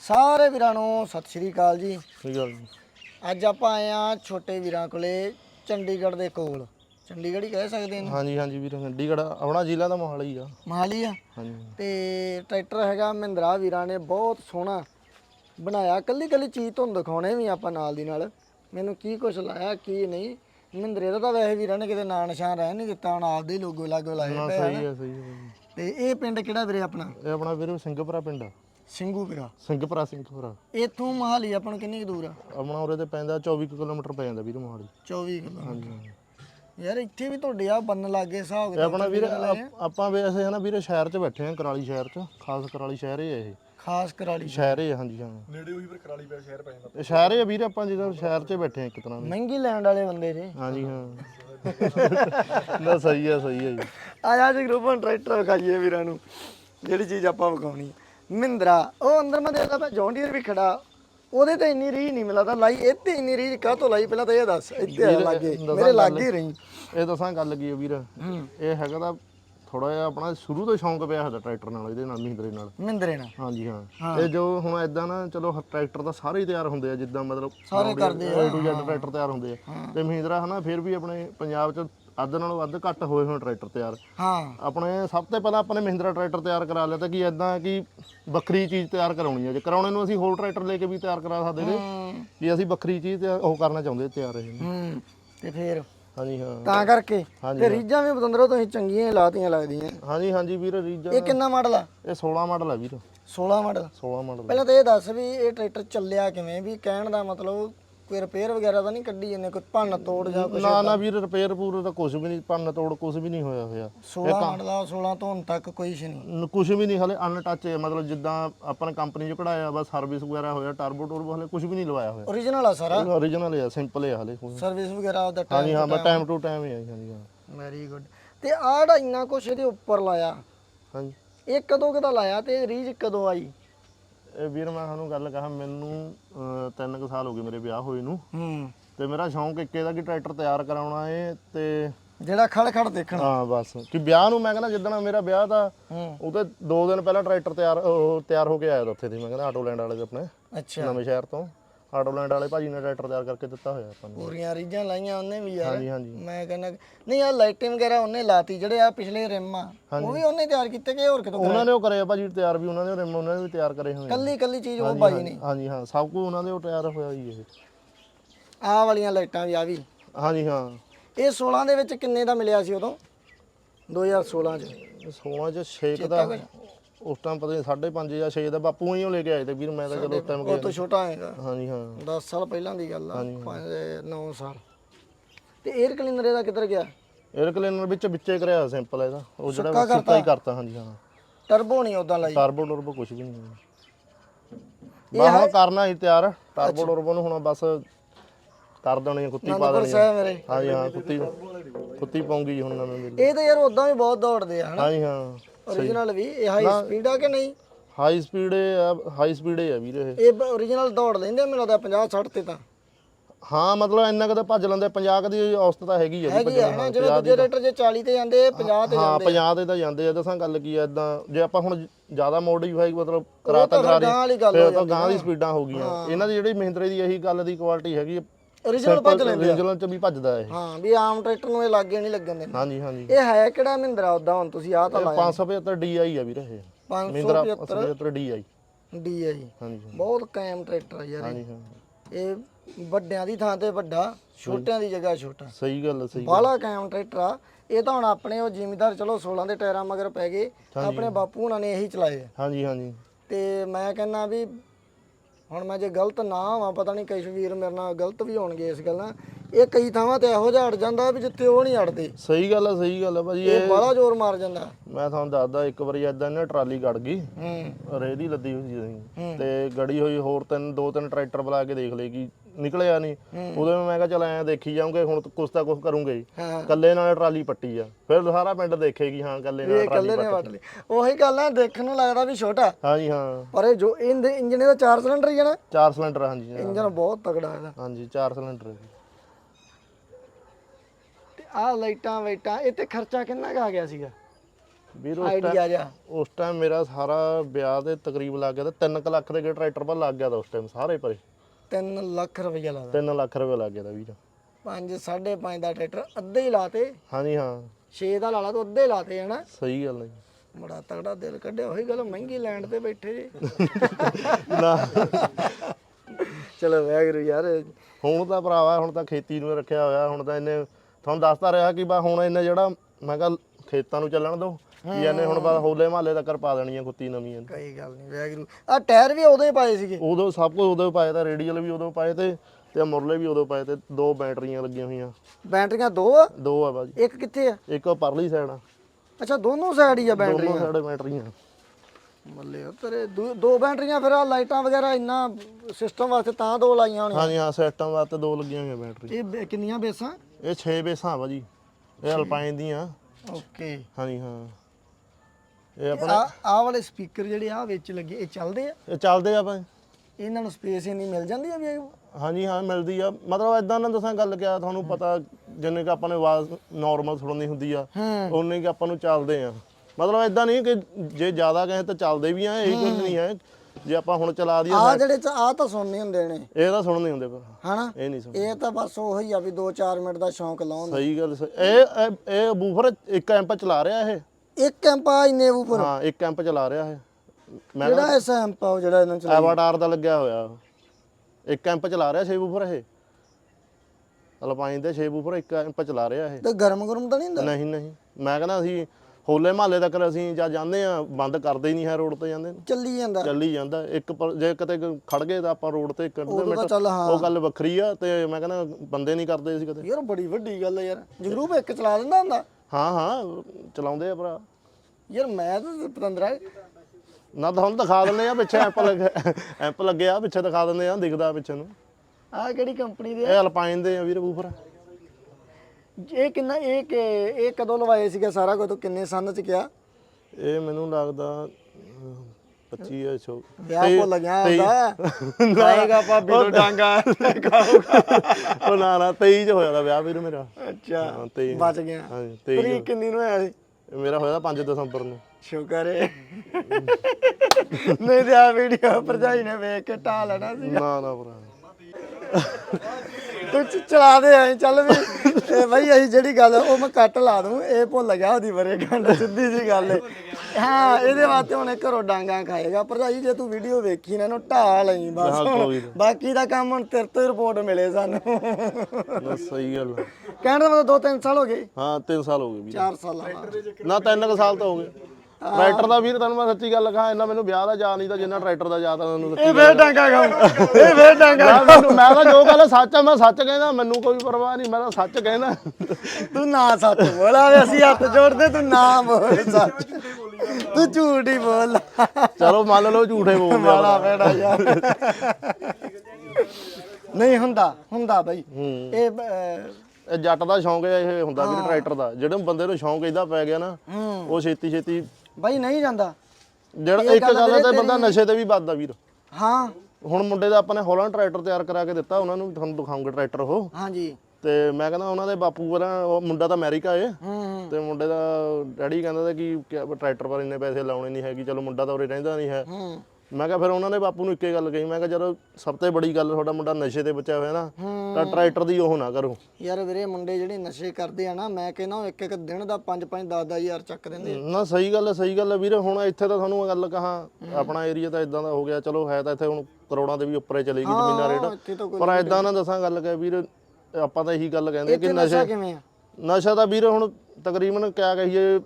ਸਾਰੇ ਵੀਰਾਂ ਨੂੰ ਸਤਿ ਸ਼੍ਰੀ ਅਕਾਲ ਜੀ। ਸਹੀ ਗੱਲ ਜੀ। ਅੱਜ ਆਪਾਂ ਆਏ ਆ ਛੋਟੇ ਵੀਰਾਂ ਕੋਲੇ ਚੰਡੀਗੜ੍ਹ ਦੇ ਕੋਲ। ਚੰਡੀਗੜ੍ਹ ਹੀ ਕਹਿ ਸਕਦੇ ਨੇ ਹਾਂਜੀ ਹਾਂਜੀ ਵੀਰ ਚੰਡੀਗੜ੍ਹ ਆਪਣਾ ਜ਼ਿਲ੍ਹਾ ਦਾ ਮੋਹਾਲੀ ਆ। ਮਹਾਲੀ ਆ? ਹਾਂਜੀ। ਤੇ ਟਰੈਕਟਰ ਹੈਗਾ ਮਹਿੰਦਰਾ ਵੀਰਾਂ ਨੇ ਬਹੁਤ ਸੋਹਣਾ ਬਣਾਇਆ। ਕੱਲੀ ਕੱਲੀ ਚੀਜ਼ ਤੁਹਾਨੂੰ ਦਿਖਾਉਣੇ ਵੀ ਆਪਾਂ ਨਾਲ ਦੀ ਨਾਲ। ਮੈਨੂੰ ਕੀ ਕੁਛ ਲਾਇਆ ਕੀ ਨਹੀਂ। ਮਹਿੰਦਰੇ ਦਾ ਤਾਂ ਵੈਸੇ ਵੀਰਾਂ ਨੇ ਕਿਤੇ ਨਾਂ ਨਿਸ਼ਾਨ ਰਹਿ ਨਹੀਂ ਦਿੱਤਾ ਹੁਣ ਆਪਦੇ ਹੀ ਲੋਗੋ ਲਾਗੋ ਲਾਏ ਹਾਂ ਪਏ ਆ ਸਹੀ ਨਾ। ਆ ਸਹੀ ਆ ਭਾਜੀ। ਤੇ ਇਹ ਪਿੰਡ ਕਿਹੜਾ ਵੀਰੇ ਆਪਣਾ? ਇਹ ਆਪਣਾ ਵੀਰ ਸਿੰਘਪੁਰਾ ਪਿੰਡ ਆ। ਸਿੰਘੂ ਵੀਰਾ ਸਿੰਘਪੁਰਾ ਸਿੰਘਪੁਰਾ। ਇੱਥੋਂ ਮਹਾਲੀ ਆਪਾਂ ਨੂੰ ਕਿੰਨੀ ਕੁ ਦੂਰ ਆ? ਆਪਣਾ ਉਰੇ ਤੇ ਪੈਂਦਾ 24 ਕੁ ਕਿਲੋਮੀਟਰ ਪੈ ਜਾਂਦਾ ਵੀਰ ਮੋਹਾਲੀ। 24 ਕਿਲੋ ਹਾਂਜੀ ਯਾਰ ਇੱਥੇ ਵੀ ਤੁਹਾਡੇ ਆ ਬੰਨ ਲੱਗੇ ਹਿਸਾਬ ਇਹ ਆਪਣਾ ਵੀਰ ਆਪ- ਆਪਾਂ ਵੈਸੇ ਹਨਾ ਵੀਰ ਸ਼ਹਿਰ 'ਚ ਬੈਠੇ ਆ ਕਰਾਲੀ ਸ਼ਹਿਰ 'ਚ। ਖਾਸ ਕਰਾਲੀ ਸ਼ਹਿਰ ਹੀ ਆ ਇਹ। ਖਾਸ ਕਰਾਲੀ ਸ਼ਹਿਰ। ਹੀ ਆ ਹਾਂਜੀ ਹਾਂ। ਨੇੜੇ ਹੋਈ ਫਿਰ ਕਰਾਲੀ ਪਿਆ ਸ਼ਹਿਰ ਪੈ ਜਾਂਦਾ। ਸ਼ਹਿਰ ਹੀ ਆ ਵੀਰ ਆਪਾਂ ਜਿਹੜਾ ਸ਼ਹਿਰ 'ਚ ਬੈਠੇ ਆ ਇੱਕ ਤਰ੍ਹਾਂ ਦੇ। ਮਹਿੰਗੀ ਲੈਂਡ ਵਾਲੇ ਬੰਦੇ ਜੇ। ਹਾਂਜੀ ਹਾਂ। ਨਾ ਸਹੀ ਆ ਸਹੀ ਆ ਜੀ। ਆ ਜਾ ਜੀ ਗਰੁੱਪ ਨੂੰ ਟਰੈਕਟਰ ਵਿਖਾਈਏ ਵੀਰਾਂ ਨੂੰ। ਜਿਹੜੀ ਚੀਜ਼ ਆਪਾਂ ਵਿਖਾਉਣੀ ਮਹਿੰਦਰਾ ਉਹ ਅੰਦਰ ਮੈਂ ਦੇਖਦਾ ਪਿਆ ਜੌਂਡੀਅਰ ਵੀ ਖੜਾ। ਉਹਦੇ ਤੇ ਇੰਨੀ ਰੀਝ ਨਹੀਂ ਮਿਲਦਾ ਲਾਈ ਇੱਥੇ ਇੰਨੀ ਰੀਝ ਕਾਹਤੋਂ ਲਾਈ? ਪਹਿਲਾਂ ਤਾਂ ਇਹ ਦੱਸ ਇੱਥੇ ਆ ਲਾਗੇ ਮੇਰੇ ਲਾਗੇ ਹੀ ਰਹੀ। ਇਹ ਦੱਸਾਂ ਗੱਲ ਕੀ ਆ ਵੀਰ? ਇਹ ਹੈਗਾ ਤਾਂ ਥੋੜਾ ਜਿਹਾ ਆਪਣਾ ਸ਼ੁਰੂ ਤੋਂ ਸ਼ੌਂਕ ਪਿਆ ਸਾਡਾ ਟਰੈਕਟਰ ਨਾਲ ਇਹਦੇ ਨਾਲ ਮਹਿੰਦਰੇ ਨਾਲ। ਮਹਿੰਦਰੇ ਨਾਲ। ਹਾਂਜੀ ਹਾਂ। ਇਹ ਜੋ ਹੁਣ ਐਦਾਂ ਨਾ ਚਲੋ ਹ- ਟਰੈਕਟਰ ਤਾਂ ਸਾਰੇ ਹੀ ਤਿਆਰ ਹੁੰਦੇ ਆ ਜਿੱਦਾਂ ਮਤਲਬ ਸਾਰੇ ਕਰਦੇ Z ਟਰੈਕਟਰ ਤਿਆਰ ਹੁੰਦੇ ਆ। ਤੇ ਮਹਿੰਦਰਾ ਹਨਾ ਫਿਰ ਵੀ ਆਪਣੇ ਪੰਜਾਬ 'ਚ ਅੱਧ ਨਾਲੋਂ ਵੱਧ ਘੱਟ ਹੋਏ ਹੋਏ ਟਰੈਕਟਰ ਤਿਆਰ। ਹਾਂ। ਆਪਣੇ ਸਭ ਤੋਂ ਪਹਿਲਾਂ ਆਪਣੇ ਮਹਿੰਦਰਾ ਟਰੈਕਟਰ ਤਿਆਰ ਕਰਾ ਲਿਆ ਤਾਂ ਕਿ ਐਦਾਂ ਕਿ ਵੱਖਰੀ ਚੀਜ਼ ਤਿਆਰ ਕਰਾਉਣੀ ਹੈ ਜੇ ਕਰਾਉਣੇ ਨੂੰ ਅਸੀਂ ਹੋਰ ਟਰੈਕਟਰ ਲੈ ਕੇ ਵੀ ਤਿਆਰ ਕਰਾ ਸਕਦੇ ਨੇ ਵੀ ਅਸੀਂ ਵੱਖਰੀ ਚੀਜ਼ ਤਿਆਰ ਉਹ ਕਰਨਾ ਚਾਹੁੰਦੇ ਤਿਆਰ ਇਹ ਹੂੰ ਤੇ ਫੇਰ? ਹਾਂਜੀ ਹਾਂ। ਤਾਂ ਕਰਕੇ? ਹਾਂਜੀ, ਤੇ ਰੀਝਾਂ ਵੀ ਬਤੰਦਰੋ ਤੁਸੀਂ ਚੰਗੀਆਂ ਲਾਤੀਆਂ ਲੱਗਦੀਆਂ। ਹਾਂਜੀ ਹਾਂਜੀ ਵੀਰ ਰੀਜਾ ਇਹ ਕਿੰਨਾ ਮਾਡਲ ਆ? ਇਹ 16 ਮਾਡਲ ਆ ਵੀਰ। 16 ਮਾਡਲ। 16 ਮਾਡਲ। ਪਹਿਲਾਂ ਤਾਂ ਇਹ ਦੱਸ ਵੀ ਇਹ ਟਰੈਕਟਰ ਚੱਲਿਆ ਕਿਵੇਂ? ਵੀ ਕਹਿਣ ਦਾ ਮਤਲਬ ਕੋਈ ਰਿਪੇਅਰ ਵਗੈਰਾ ਤਾਂ ਨਹੀਂ ਕੱਢੀ ਜਾਂਦੇ? ਕੋਈ ਭੰਨ ਤੋੜ ਜਾਂ ਕੁਝ ਨਾ ਨਾ ਵੀਰ ਰਿਪੇਅਰ ਪੂਰ ਤਾਂ ਕੁਝ ਵੀ ਨਹੀਂ ਭੰਨ ਤੋੜ ਕੁਝ ਵੀ ਨਹੀਂ ਹੋਇਆ ਹੋਇਆ। 16 ਮਾਡਲ ਆ 16 ਤੋਂ ਹੁਣ ਤੱਕ ਕੋਈ ਸ਼ ਨਹੀਂ। ਕੁਝ ਵੀ ਨਹੀਂ ਹਲੇ ਅਨਟੱਚ ਹੈ। ਮਤਲਬ ਜਿੱਦਾਂ ਆਪਾਂ ਨੇ ਕੰਪਨੀ ਚੋਂ ਕਢਾਇਆ ਬਸ ਸਰਵਿਸ ਵਗੈਰਾ ਹੋਇਆ ਟਰਬੋ ਟਰਬੋ ਹਲੇ ਕੁਝ ਵੀ ਨਹੀਂ ਲਵਾਇਆ ਹੋਇਆ। ਓਰੀਜਨਲ ਆ ਸਾਰਾ? ਓਰੀਜਨਲ ਹੈ ਸਿੰਪਲ ਹੈ ਹਲੇ। ਸਰਵਿਸ ਵਗੈਰਾ ਉਹਦਾ ਹਾਂਜੀ ਹਾਂ ਬਸ ਟਾਈਮ ਟੂ ਟਾਈਮ ਹੀ ਹੈ ਹਾਂਜੀ ਹਾਂ। ਵੈਰੀ ਗੁੱਡ ਤੇ ਆਹ ਜਿਹੜਾ ਇੰਨਾ ਕੁਛ ਇਹਦੇ ਉੱਪਰ ਲਾਇਆ ਹਾਂਜੀ। ਇਹ ਕਦੋਂ ਕਦਾ ਲਾਇਆ ਤੇ ਰੀਜ ਕਦੋਂ ਆਈ? ਇਹ ਵੀਰ ਮੈਂ ਤੁਹਾਨੂੰ ਗੱਲ ਕਹਾਂ ਮੈਨੂੰ 3 ਕੁ ਸਾਲ ਹੋ ਗਏ ਮੇਰੇ ਵਿਆਹ ਹੋਏ ਨੂੰ। ਹੂੰ। ਤੇ ਮੇਰਾ ਸ਼ੌਂਕ ਇੱਕੇ ਦਾ ਕਿ ਟਰੈਕਟਰ ਤਿਆਰ ਕਰਾਉਣਾ ਏ ਤੇ ਜਿਹੜਾ ਖੜ ਖੜ ਦੇਖਣਾ। ਹਾਂ ਬਸ। ਕਿ ਵਿਆਹ ਨੂੰ ਮੈਂ ਕਹਿੰਦਾ ਜਿੱਦਣ ਮੇਰਾ ਵਿਆਹ ਦਾ ਉਹ ਤੇ 2 ਦਿਨ ਪਹਿਲਾਂ ਟਰੈਕਟਰ ਤਿਆਰ ਤਿਆਰ ਹੋ ਕੇ ਆਇਆ ਤਾ ਉੱਥੇ ਦੀ। ਮੈਂ ਕਹਿੰਦਾ ਆਟੋਲੈਂਡ ਵਾਲੇ ਦੇ ਆਪਣੇ ਅੱਛਾ। ਨਵੇਂ ਸ਼ਹਿਰ ਤੋਂ। ਆਟੋਲੈਂਡ ਵਾਲੇ ਭਾਜੀ ਨੇ ਟਰੈਕਟਰ ਤਿਆਰ ਕਰਕੇ ਦਿੱਤਾ ਹੋਇਆ ਆਪਾਂ ਨੂੰ। ਪੂਰੀਆਂ ਰੀਜਾਂ ਲਾਈਆਂ ਉਹਨੇ ਵੀ ਯਾਰ। ਹਾਂਜੀ ਹਾਂਜੀ। ਮੈਂ ਕਹਿੰਦਾ ਨਹੀਂ ਆ ਲਾਈਟਿੰਗ ਵਗੈਰਾ ਉਹਨੇ ਲਾਤੀ ਜਿਹੜੇ ਆ ਪਿਛਲੇ ਰਿਮ ਆ ਉਹ ਵੀ ਉਹਨੇ ਤਿਆਰ ਕੀਤੇ ਕਿ ਹੋਰ ਕਿਤੋਂ ਉਹਨਾਂ ਨੇ ਉਹ ਕਰਿਆ ਭਾਜੀ ਤਿਆਰ ਵੀ ਉਹਨਾਂ ਨੇ ਰਿਮ ਉਹਨਾਂ ਨੇ ਵੀ ਤਿਆਰ ਕਰੇ ਹੋਏ ਆ। ਕੱਲੀ ਕੱਲੀ ਚੀਜ਼ ਉਹ ਬਾਈ ਨੇ। ਹਾਂਜੀ ਹਾਂ ਸਭ ਕੁਝ ਉਹਨਾਂ ਦੇ ਉਹ ਤਿਆਰ ਹੋਇਆ ਹੀ ਇਹ। ਆਹ ਵਾਲੀਆਂ ਲਾਈਟਾਂ ਵੀ ਆ ਵੀ। ਹਾਂਜੀ ਹਾਂ। ਇਹ 16 ਦੇ ਵਿੱਚ ਕਿੰਨੇ ਦਾ ਮਿਲਿਆ ਸੀ ਉਦੋਂ? 2016 ਚ। ਇਹ 16 ਚ 6 ਦਾ ਉਸ ਟਾਈਮ ਪਤਾ ਨਹੀਂ 5.5 ਜਾਂ 6 ਦਾ ਬਾਪੂ ਹੀ ਉਹ ਲੈ ਕੇ ਆਏ ਤੇ ਵੀਰ ਮੈਂ ਤਾਂ ਚਲੋ ਉਸ ਟਾਈਮ ਉਹ ਤੋਂ ਛੋਟਾ ਹੈਗਾ। ਹਾਂਜੀ ਹਾਂ। 10 ਸਾਲ ਪਹਿਲਾਂ ਦੀ ਗੱਲ ਆ 5 9 ਸਾਲ। ਤੇ 에ਅਰ ਕਲੀਨਰ ਇਹਦਾ ਕਿੱਧਰ ਗਿਆ? 에ਅਰ ਕਲੀਨਰ ਵਿੱਚ ਵਿੱਚੇ ਕਰਿਆ ਸਿੰਪਲ ਇਹਦਾ। ਉਹ ਜਿਹੜਾ ਸੁੱਕਾ ਹੀ ਕਰਤਾ? ਹਾਂਜੀ ਹਾਂ। ਟਰਬੋ ਨਹੀਂ ਉਦਾਂ ਲਾਈ। ਟਰਬੋ ਟਰਬੋ ਕੁਝ ਵੀ ਨਹੀਂ। ਬਾਹਰ ਕਰਨਾ ਹੀ ਤਿਆਰ। ਟਰਬੋ ਟਰਬੋ ਨੂੰ ਹੁਣ ਬਸ ਕਰ ਦੇਣੀ ਆ, ਕੁੱਤੀ ਪਾ ਦੇਣੀ ਮੇਰੇ। ਹਾਂਜੀ ਹਾਂ ਕੁੱਤੀ ਕੁੱਤੀ ਪਾਉਂਗੀ ਹੁਣ ਨਵੇਂ ਵੇਲੇ ਇਹ ਤਾਂ ਯਾਰ ਉਦਾਂ ਵੀ ਬਹੁਤ ਦੌੜਦੇ ਆ ਹਨਾ? ਹਾਂਜੀ ਹਾਂ। Origignal ਵੀ ਇਹ ਹਾਈ ਸਪੀਡ ਆ ਕਿ ਨਹੀਂ? ਹਾਈ ਸਪੀਡ ਆ ਹਾਈ ਸਪੀਡ ਆ ਵੀਰ ਇਹ। ਇਹ origignal ਦੌੜ ਲੈਂਦੇ ਆ, ਮੈਨੂੰ ਲੱਗਦਾ 50 60 ਤੇ ਤਾਂ। ਹਾਂ ਮਤਲਬ ਇੰਨਾ ਕਦੇ ਭੱਜ ਲੈਂਦੇ 50 ਕੁ ਦੀ ਔਸਤ ਤਾਂ ਹੈਗੀ ਆ ਜੀ ਹੈਗੀ ਆ ਜਿਵੇਂ ਦੂਜੇ ਰੇਟਰ ਜੇ 40 ਤੇ ਜਾਂਦੇ 50 ਤੇ ਹਾਂ 50 ਦੇ ਤਾਂ ਜਾਂਦੇ ਆ ਦੱਸਾਂ ਗੱਲ ਕੀ ਆ ਇਦਾਂ ਜੇ ਆਪਾਂ ਹੁਣ ਜ਼ਿਆਦਾ ਮੋਡੀਫਾਈ ਮਤਲਬ ਕਰਾਤਾ ਵਾਲੀ ਗੱਲ ਫਿਰ ਤਾਂ ਗਾਂ ਦੀ ਸਪੀਡਾਂ ਹੋ ਗਈਆਂ। ਇਹਨਾਂ ਦੀ ਜਿਹੜੀ ਮਹਿੰਦਰੇ ਦੀ ਇਹੀ ਗੱਲ ਦੀ ਕੁਆਲਿਟੀ ਹੈਗੀ origignal ਭੱਜ ਲੈਂਦੇ ਰੀਜਨਲ ਚ ਵੀ ਭੱਜਦਾ ਇਹ। ਹਾਂ ਵੀ ਆਮ ਟਰੈਕਟਰ ਨੂੰ ਇਹ ਲੱਗੇ ਨਹੀਂ ਲੱਗਣ ਦਿੰਦੇ। ਹਾਂਜੀ ਹਾਂਜੀ। ਇਹ ਹੈ ਕਿਹੜਾ ਮਹਿੰਦਰਾ ਉਦਾਂ ਹੁਣ ਤੁਸੀਂ ਆਹ ਤਾਂ ਲਾਇਆ। 575 DI ਆ ਵੀਰ ਇਹ। ਮਹਿੰਦਰਾ 575 575 DI DI ਹਾਂਜੀ ਬਹੁਤ ਕਾਇਮ ਟਰੈਕਟਰ ਆ ਯਾਰ ਹਾਂਜੀ ਹਾਂ ਇਹ। ਇਹ ਵੱਡਿਆਂ ਦੀ ਥਾਂ ਤੇ ਵੱਡਾ ਛੋਟਿਆਂ ਦੀ ਜਗ੍ਹਾ ਛੋਟਾ। ਸਹੀ ਗੱਲ ਆ, ਸਹੀ ਬਾਹਲਾ ਕਾਇਮ ਟਰੈਕਟਰ ਆ। ਇਹ ਤਾਂ ਹੁਣ ਆਪਣੇ ਉਹ ਜ਼ਿਮੀਦਾਰ ਚਲੋ 16 ਦੇ ਟਾਇਰਾਂ ਮਗਰ ਪੈ ਗਏ। ਆਪਣੇ ਬਾਪੂ ਹੁਣਾਂ ਨੇ ਇਹੀ ਚਲਾਏ ਆ। ਹਾਂਜੀ ਹਾਂਜੀ। ਤੇ ਮੈਂ ਕਹਿੰਦਾ ਵੀ ਹੁਣ ਮੈਂ ਜੇ ਗਲਤ ਨਾ ਹੋਵਾਂ ਪਤਾ ਨਹੀਂ ਕਈ ਵੀਰ ਮੇਰੇ ਨਾਲ ਗਲਤ ਵੀ ਹੋਣਗੇ ਇਸ ਗੱਲ। ਇਹ ਕਈ ਥਾਵਾਂ ਤੇ ਇਹੋ ਜਿਹਾ ਅੜ ਜਾਂਦਾ ਵੀ ਜਿੱਥੇ ਉਹ ਨਹੀਂ ਅੜਦੇ। ਸਹੀ ਗੱਲ ਆ ਸਹੀ ਗੱਲ ਆ ਭਾਜੀ ਇਹ ਬੜਾ ਜ਼ੋਰ ਮਾਰ ਜਾਂਦਾ। ਮੈਂ ਤੁਹਾਨੂੰ ਦੱਸਦਾ ਇੱਕ ਵਾਰੀ ਏਦਾਂ ਨਾ ਟਰਾਲੀ ਗੜ ਗਈ। ਹੂੰ। ਰੇਹ ਦੀ ਲੱਦੀ ਹੋਈ ਸੀ ਅਸੀਂ ਤੇ ਗੜੀ ਹੋਈ ਹੋਰ ਤਿੰਨ ਦੋ ਤਿੰਨ ਟਰੈਕਟਰ ਬੁਲਾ ਕੇ ਦੇਖ ਲਏ ਕਿ ਨਿਕਲਿਆ ਨਹੀਂ ਉਦੋਂ ਮੈਂ ਕਿਹਾ ਚਲ ਐਂ ਦੇਖੀ ਜਾਊਂਗੇ ਹੁਣ ਕੁਛ ਤਾਂ ਕੁਛ ਕਰੂੰਗੇ ਹੀ। ਹਾਂ। ਕੱਲੇ ਨਾਲ ਟਰਾਲੀ ਪੱਟੀ ਆ। ਫਿਰ ਸਾਰਾ ਪਿੰਡ ਦੇਖੇਗੀ ਹਾਂ ਕੱਲੇ ਨਾਲ ਇਹ ਨੇ ਵੱਟ ਲਈ। ਉਹੀ ਗੱਲ ਆ ਦੇਖਣ ਨੂੰ ਲੱਗਦਾ ਵੀ ਛੋਟਾ। ਹਾਂਜੀ ਹਾਂ। ਪਰ ਇਹ ਜੋ ਇਹਦੇ ਇੰਜਨ ਦਾ 4 ਸਿਲੰਡਰ ਹੀ ਹੈ ਨਾ? ਚਾਰ ਸਿਲੰਡਰ ਹਾਂਜੀ ਹਾਂ। ਇੰਜਨ ਬਹੁਤ ਤਗੜਾ ਇਹਦਾ। ਹਾਂਜੀ ਚਾਰ ਸਿਲੰਡਰ। ਤੇ ਆਹ ਲਾਈਟਾਂ ਵਾਈਟਾਂ ਇਹ ਤੇ ਖਰਚਾ ਕਿੰਨਾ ਕੁ ਆ ਗਿਆ ਸੀਗਾ? ਵੀਰ ਉਸ ਆਈਡੀਆ ਜਿਹਾ। ਉਸ ਟਾਈਮ ਮੇਰਾ ਸਾਰਾ ਵਿਆਹ ਦੇ ਤਕਰੀਬ ਲੱਗ ਗਿਆ ਤੇ 3 ਲੱਖ ਦੇ ਗੇ ਟਰੈਕਟਰ ਪਰ ਲੱਗ ਗਿਆ ਤਾਂ ਉਸ ਟਾਈਮ ਸਾਰੇ ਪਰੇ। 3 ਲੱਖ ਰੁਪਈਆ ਲਾਦਾ 3 ਲੱਖ ਰੁਪਏ ਲੱਗ ਗਿਆ ਵੀਰ। 5 5.5 ਦਾ ਟਰੈਕਟਰ ਅੱਧੇ ਹੀ ਲਾਤੇ। ਹਾਂਜੀ ਹਾਂ। 6 ਦਾ ਲਾ ਲਾ ਤੂੰ ਅੱਧੇ ਲਾਤੇ ਹਨਾ? ਸਹੀ ਗੱਲ ਹੈ ਬੜਾ ਤਗੜਾ ਦਿਲ ਕੱਢਿਆ ਉਹੀ ਗੱਲ ਮਹਿੰਗੀ ਲੈਂਡ ਤੇ ਬੈਠੇ ਜੀ। ਨਾ। ਚਲੋ ਵੈਗਰੂ ਯਾਰ। ਹੁਣ ਤਾਂ ਭਰਾਵਾ ਹੁਣ ਤਾਂ ਖੇਤੀ ਨੂੰ ਰੱਖਿਆ ਹੋਇਆ ਹੁਣ ਤਾਂ ਇਹਨੇ ਤੁਹਾਨੂੰ ਦੱਸਦਾ ਰਿਹਾ ਕਿ ਬਾ ਹੁਣ ਇਹਨੇ ਜਿਹੜਾ ਮੈਂ ਕਿਹਾ ਖੇਤਾਂ ਨੂੰ ਚੱਲਣ ਦੋ ਕੀ ਇਹਨੇ ਹੁਣ ਬਸ ਹੋਲੇ ਮਹੱਲੇ ਤੱਕ ਪਾ ਦੇਣੀਆਂ ਕੁੱਤੀ ਨਵੀਆਂ। ਕਈ ਗੱਲ ਨਹੀਂ ਵੈਗਰੂ ਆ ਟਾਇਰ ਵੀ ਉਦੋਂ ਹੀ ਪਾਏ ਸੀਗੇ? ਉਦੋਂ ਸਭ ਕੁਝ ਉਦੋਂ ਪਾਏ ਤਾਂ ਰੇਡੀਅਲ ਵੀ ਉਦੋਂ ਪਾਏ ਤੇ ਤੇ ਮੁਰਲੇ ਵੀ ਉਦੋਂ ਪਾਏ ਤੇ ਦੋ ਬੈਟਰੀਆਂ ਲੱਗੀਆਂ ਹੋਈਆਂ। ਬੈਟਰੀਆਂ ਦੋ? ਆ ਦੋ ਆ ਬਾਜੀ। ਇੱਕ ਕਿੱਥੇ ਆ? ਇੱਕ ਉਹ ਪਰਲੀ ਸਾਈਡ ਆ। ਅੱਛਾ ਦੋਨੋਂ ਸਾਈਡ ਹੀ ਆ ਬੈਟਰੀ ਦੋਨੋਂ ਸਾਈਡ ਬੈਟਰੀਆਂ। ਬੱਲੇ ਉਹ ਤੇਰੇ ਦੋ- ਦੋ ਬੈਟਰੀਆਂ ਫਿਰ ਆ ਲਾਈਟਾਂ ਵਗੈਰਾ ਇੰਨਾ ਸਿਸਟਮ ਵਾਸਤੇ ਤਾਂ ਦੋ ਲਾਈਆਂ ਹੋਣੀਆਂ। ਹਾਂਜੀ ਹਾਂ ਸਿਸਟਮ ਵਾਸਤੇ ਦੋ ਲੱਗੀਆਂ ਹੋਈਆਂ ਬੈਟਰੀ ਇਹ ਬੇ- ਕਿੰਨੀਆਂ ਬੇਸਾਂ? ਇਹ 6 ਬੇਸਾਂ ਬਾਜੀ। ਇਹ ਅਲਪਾਈਨ ਦੀਆਂ। ਓਕੇ। ਹਾਂਜੀ ਹਾਂ। ਇਹ ਆਪਣੇ ਆ ਆਹ ਵਾਲੇ ਸਪੀਕਰ ਜਿਹੜੇ ਆ ਵਿੱਚ ਲੱਗੇ ਇਹ ਚੱਲਦੇ ਆ? ਇਹ ਚੱਲਦੇ ਆ ਭਾਈ। ਇਹਨਾਂ ਨੂੰ ਸਪੇਸ ਇੰਨੀ ਮਿਲ ਜਾਂਦੀ ਆ ਵੀ ਇਹ- ਹਾਂਜੀ ਹਾਂ ਮਿਲਦੀ ਆ। ਮਤਲਬ ਇਦਾਂ ਨਾ ਦੱਸਾਂ ਗੱਲ ਕਿਆ ਤੁਹਾਨੂੰ ਪਤਾ ਜਿੰਨੇ ਕਿ ਆਪਾਂ ਨੇ ਆਵਾਜ਼ ਨਾਰਮਲ ਸੁਣਨੀ ਹੁੰਦੀ ਆ ਹੂੰ। ਉਨੇ ਕਿ ਆਪਾਂ ਨੂੰ ਚੱਲਦੇ ਆ। ਮਤਲਬ ਇਦਾਂ ਨਹੀਂ ਕਿ ਜੇ ਜ਼ਿਆਦਾ ਕਹੇ ਤਾਂ ਚੱਲਦੇ ਵੀ ਆ ਇਹ ਕੁਝ ਨਹੀਂ ਹੈ। ਜੇ ਆਪਾਂ ਹੁਣ ਚਲਾ ਦਈਏ ਆ ਜਿਹੜੇ ਆ ਤਾਂ ਸੁਣਨੇ ਹੁੰਦੇ ਨੇ। ਇਹ ਤਾਂ ਸੁਣਨੇ ਹੁੰਦੇ ਪਰ। ਹਨਾ? ਇਹ ਨਹੀਂ ਸੁਣ ਇਹ ਤਾਂ ਬਸ ਉਹੀ ਆ ਵੀ 2-4 ਮਿੰਟ ਦਾ ਸ਼ੌਂਕ ਲਾਉਣ। ਸਹੀ ਗੱਲ ਇਹ ਇਹ- ਬੂਫਰ ਇੱਕ ਐਂਪ ਚਲਾ ਰਿਹਾ ਇਹ? ਇੱਕ ਕੈਂਪ ਆ ਇੰਨੇ ਉੱਪਰ ਹਾਂ ਇੱਕ ਐਂਪ ਚਲਾ ਰਿਹਾ ਇਹ। ਮੈਂ ਜਿਹੜਾ ਐਸ ਐਂਪ ਆ ਉਹ ਜਿਹੜਾ ਇਹਨਾਂ ਚ ਐਵਾਟਾਰ ਦਾ ਲੱਗਿਆ ਹੋਇਆ ਇੱਕ ਐਂਪ ਚਲਾ ਰਿਹਾ 6 ਬੂਫਰ ਇਹ। ਅਲਪਾਈਨ ਦੇ 6 ਬੂਫਰ ਇੱਕ ਐਂਪ ਚਲਾ ਰਿਹਾ ਇਹ। ਤੇ ਗਰਮ ਗਰਮ ਤਾਂ ਨਹੀਂ ਹੁੰਦਾ? ਨਹੀਂ ਨਹੀਂ। ਮੈਂ ਕਹਿੰਦਾ ਅਸੀਂ ਹੋਲੇ ਮਹੱਲੇ ਤੱਕ ਅਸੀਂ ਜਾਂ ਜਾਂਦੇ ਆ ਬੰਦ ਕਰਦੇ ਹੀ ਨਹੀਂ ਹੈ ਰੋਡ ਤੇ ਜਾਂਦੇ। ਨੂੰ। ਚੱਲੀ ਜਾਂਦਾ। ਚੱਲੀ ਜਾਂਦਾ। ਇੱਕ ਪਰ- ਜੇ ਕਿਤੇ ਖੜ ਗਏ ਤਾਂ ਆਪਾਂ ਰੋਡ ਤੇ ਉਦੋਂ ਤਾਂ ਮਿੰਟ ਚੱਲ ਹਾਂ। ਉਹ ਗੱਲ ਵੱਖਰੀ ਆ ਤੇ ਮੈਂ ਕਹਿੰਦਾ ਬੰਦੇ ਨਹੀਂ ਕਰਦੇ ਸੀ ਕਦੇ। ਯਾਰ ਬੜੀ ਵੱਡੀ ਗੱਲ ਆ ਯਾਰ। ਜਗਰੂਪ ਇੱਕ ਚਲਾ ਦਿੰਦਾ ਹੁੰਦਾ। ਹਾਂ ਹਾਂ ਚਲਾਉਂਦੇ ਆ ਭਰਾ। ਯਾਰ ਮੈਂ ਤਾਂ ਪਤੰਦਰਾ ਨਾ ਤੁਹਾਨੂੰ ਦਿਖਾ ਦਿੰਦੇ ਆ ਪਿੱਛੇ ਐਂਪ ਲੱਗਿਆ ਐਂਪ ਲੱਗਿਆ ਪਿੱਛੇ ਦਿਖਾ ਦਿੰਦੇ ਆ ਦਿਖਦਾ ਪਿੱਛੇ ਨੂੰ। ਆ ਕਿਹੜੀ ਕੰਪਨੀ ਦੇ ਆ? ਇਹ ਅਲਪਾਈਨ ਦੇ ਆ ਵੀਰ ਬੂਫਰ। ਇਹ ਕਿੰਨਾ ਇਹ ਕਿ- ਇਹ ਕਦੋਂ ਲਵਾਏ ਸੀਗਾ ਸਾਰਾ ਕੁਝ? ਤੂੰ ਕਿੰਨੇ ਸੰਨ ਚ ਕਿਹਾ? ਇਹ ਮੈਨੂੰ ਲੱਗਦਾ ਅਹ, 25 ਆ ਛੋ ਵਿਆਹ ਕੋ ਲੱਗਿਆ ਹੁੰਦਾ। ਆਏਗਾ ਭਾਬੀ ਨੂੰ ਡਾਂਗਾ ਉਹ ਨਾ ਨਾ 23 ਚ ਹੋਇਆ ਦਾ ਵਿਆਹ ਵੀਰ ਮੇਰਾ। ਅੱਛਾ ਹਾਂ 23 ਬਚ ਗਿਆ। ਹਾਂਜੀ 23 ਤਰੀਕ ਕਿੰਨੀ ਨੂੰ ਹੋਇਆ ਸੀ? ਇਹ ਮੇਰਾ ਹੋਇਆ 5 ਦਸੰਬਰ ਨੂੰ। ਸ਼ੁਕਰ ਏ। ਨਹੀਂ ਤੇ ਆ ਵੀਡੀਓ ਭਰਜਾਈ ਨੇ ਵੇਖ ਕੇ ਢਾ ਲੈਣਾ ਸੀ। ਨਾ ਨਾ ਭਰਾ। ਤੂੰ ਚ- ਚਲਾ ਦੇ ਆਈ ਚੱਲ ਵੀ। ਇਹ ਬਈ ਅਸੀਂ ਜਿਹੜੀ ਗੱਲ ਉਹ ਮੈਂ ਕੱਟ ਲਾ ਦੂੰ। ਇਹ ਭੁੱਲ ਗਿਆ ਉਹਦੀ ਬਰੇ ਗੰਢ ਸਿੱਧੀ ਜੀ ਗੱਲ ਏ। ਹਾਂ ਇਹਦੇ ਵਾਸਤੇ ਹੁਣ ਇਹ ਘਰੋਂ ਡਾਂਗਾ ਖਾਏਗਾ। ਭਰਜਾਈ ਜੇ ਤੂੰ ਵੀਡੀਓ ਵੇਖੀ ਨਾ ਇਹਨੂੰ ਢਾ ਲਈ ਬਸ। ਹਾਂ। ਕੋਈ। ਬਾਕੀ ਦਾ ਕੰਮ ਹੁਣ ਤੇਰੇ ਤੋਂ ਰਿਪੋਰਟ ਮਿਲੇ ਸਾਨੂੰ। ਨਾ ਸਹੀ ਗੱਲ ਆ। ਕਹਿਣ ਦਾ ਮਤਲਬ ਦੋ ਤਿੰਨ ਸਾਲ ਹੋ ਗਏ। ਹਾਂ 3 ਸਾਲ ਹੋ ਗਏ ਵੀਰ। 4 ਸਾਲਾਂ ਬਾਅਦ। ਨਾ 3 ਸਾਲ ਤਾਂ ਹੋ ਗਏ। ਟਰੈਕਟਰ ਦਾ ਵੀਰ ਤੁਹਾਨੂੰ ਮੈਂ ਸੱਚੀ ਗੱਲ ਕਹਾਂ ਇੰਨਾ ਮੈਨੂੰ ਵਿਆਹ ਦਾ ਜਾ ਨਹੀਂ ਤਾਂ ਜਿੰਨਾ ਟਰੈਕਟਰ ਦਾ ਜਾ ਤਾਂ ਮੈਨੂੰ ਸੱਚੀ ਇਹ ਫੇਰ ਡਾਂਗਾ ਖਾਊ ਇਹ ਫੇਰ ਡਾਂਗਾ ਮੈਂ ਮੈਨੂੰ ਮੈਂ ਤਾਂ ਜੋ ਗੱਲ ਸੱਚ ਆ ਮੈਂ ਸੱਚ ਕਹਿੰਦਾ ਮੈਨੂੰ ਕੋਈ ਪਰਵਾਹ ਨਹੀਂ ਮੈਂ ਤਾਂ ਸੱਚ ਕਹਿੰਦਾ। ਤੂੰ ਨਾ ਸੱਚ ਬੋਲ ਆਵੇ ਅਸੀਂ ਹੱਥ ਜੋੜਦੇ ਤੂੰ ਨਾ ਬੋਲ ਸੱਚ। ਤੂੰ ਝੂਠ ਹੀ ਬੋਲ। ਚਲੋ ਮੰਨ ਲਓ ਝੂਠੇ ਬੋਲਦੇ ਵਾਲਾ ਆ ਫੇੜਾ ਯਾਰ। ਨਹੀਂ ਹੁੰਦਾ ਹੁੰਦਾ ਬਈ। ਇਹ ਜੱਟ ਦਾ ਸ਼ੌਂਕ ਹੈ ਇਹ ਹੁੰਦਾ ਵੀਰ ਟਰੈਕਟਰ ਦਾ। ਜਿਹੜੇ ਬੰਦੇ ਨੂੰ ਸ਼ੌਂਕ ਇਹਦਾ ਪੈ ਗਿਆ ਨਾ ਉਹ ਛੇਤੀ ਛੇਤੀ ਬਈ ਨਹੀਂ ਜਾਂਦਾ। ਜਿਹੜਾ ਇੱਕ ਗੱਲ ਹੈ ਤੇ ਬੰਦਾ ਨਸ਼ੇ ਤੇ ਵੀ ਵੱਜਦਾ ਵੀਰ। ਹਾਂ। ਹੁਣ ਮੁੰਡੇ ਦਾ ਆਪਾਂ ਨੇ ਹੋਲੈਂਡ ਟਰੈਕਟਰ ਤਿਆਰ ਕਰਾ ਕੇ ਦਿੱਤਾ ਉਹਨਾਂ ਨੂੰ ਤੁਹਾਨੂੰ ਦਿਖਾਉਂਗੇ ਟਰੈਕਟਰ ਉਹ। ਹਾਂਜੀ। ਤੇ ਮੈਂ ਕਹਿੰਦਾ ਉਹਨਾਂ ਦੇ ਬਾਪੂ ਵਰਾਂ ਉਹ ਮੁੰਡਾ ਤਾਂ ਅਮਰੀਕਾ ਏ। ਤੇ ਮੁੰਡੇ ਦਾ ਡੈਡੀ ਕਹਿੰਦਾ ਤਾ ਕਿ ਟਰੈਕਟਰ ਪਰ ਇੰਨੇ ਪੈਸੇ ਲਾਉਣੇ ਨਹੀਂ ਹੈਗੀ ਚਲੋ ਮੁੰਡਾ ਤਾਂ ਉਰੇ ਰਹਿੰਦਾ ਨਹੀਂ ਹੂੰ। ਮੈਂ ਕਿਹਾ ਫਿਰ ਉਹਨਾਂ ਨੇ ਬਾਪੂ ਨੂੰ ਇੱਕੇ ਗੱਲ ਕਹੀ ਮੈਂ ਕਿਹਾ ਜਦੋਂ ਸਭ ਤੋਂ ਬੜੀ ਗੱਲ ਤੁਹਾਡਾ ਮੁੰਡਾ ਨਸ਼ੇ ਤੇ ਬਚਿਆ ਹੋਇਆ ਨਾ। ਤਾਂ ਟਰੈਕਟਰ ਦੀ ਉਹ ਨਾ ਕਰੋ। ਯਾਰ ਵੀਰੇ ਮੁੰਡੇ ਜਿਹੜੇ ਨਸ਼ੇ ਕਰਦੇ ਆ ਨਾ ਮੈਂ ਕਹਿੰਦਾ ਇੱਕ ਇੱਕ ਦਿਨ ਦਾ 5 5 10 10 ਹਜ਼ਾਰ ਚੱਕ ਦਿੰਦੇ ਆ। ਨਾ ਸਹੀ ਗੱਲ ਹੈ ਸਹੀ ਗੱਲ ਹੈ ਵੀਰੇ ਹੁਣ ਇੱਥੇ ਤਾਂ ਤੁਹਾਨੂੰ ਇਹ ਗੱਲ ਕਹਾਂ ਆਪਣਾ ਏਰੀਆ ਤਾਂ ਇਦਾਂ ਦਾ ਹੋ ਗਿਆ ਚਲੋ ਹੈ ਤਾਂ ਇੱਥੇ ਹੁਣ ਕਰੋੜਾਂ ਦੇ ਵੀ ਉੱਪਰੇ ਚਲੀ ਗਈ ਜ਼ਮੀਨਾਂ ਰੇਟ। ਪਰ ਇਦਾਂ ਨਾ ਦੱਸਾਂ ਗੱਲ ਕਿ ਵੀਰ ਆਪਾਂ ਤਾਂ ਇਹੀ ਗੱਲ ਕਹਿੰਦੇ ਕਿ ਨਸ਼ਾ ਕਿਵੇਂ ਆ? ਨਸ਼ਾ ਤਾਂ ਵੀਰ ਹੁਣ ਤਕਰੀਬਨ ਕਿਆ ਕਹੀਏ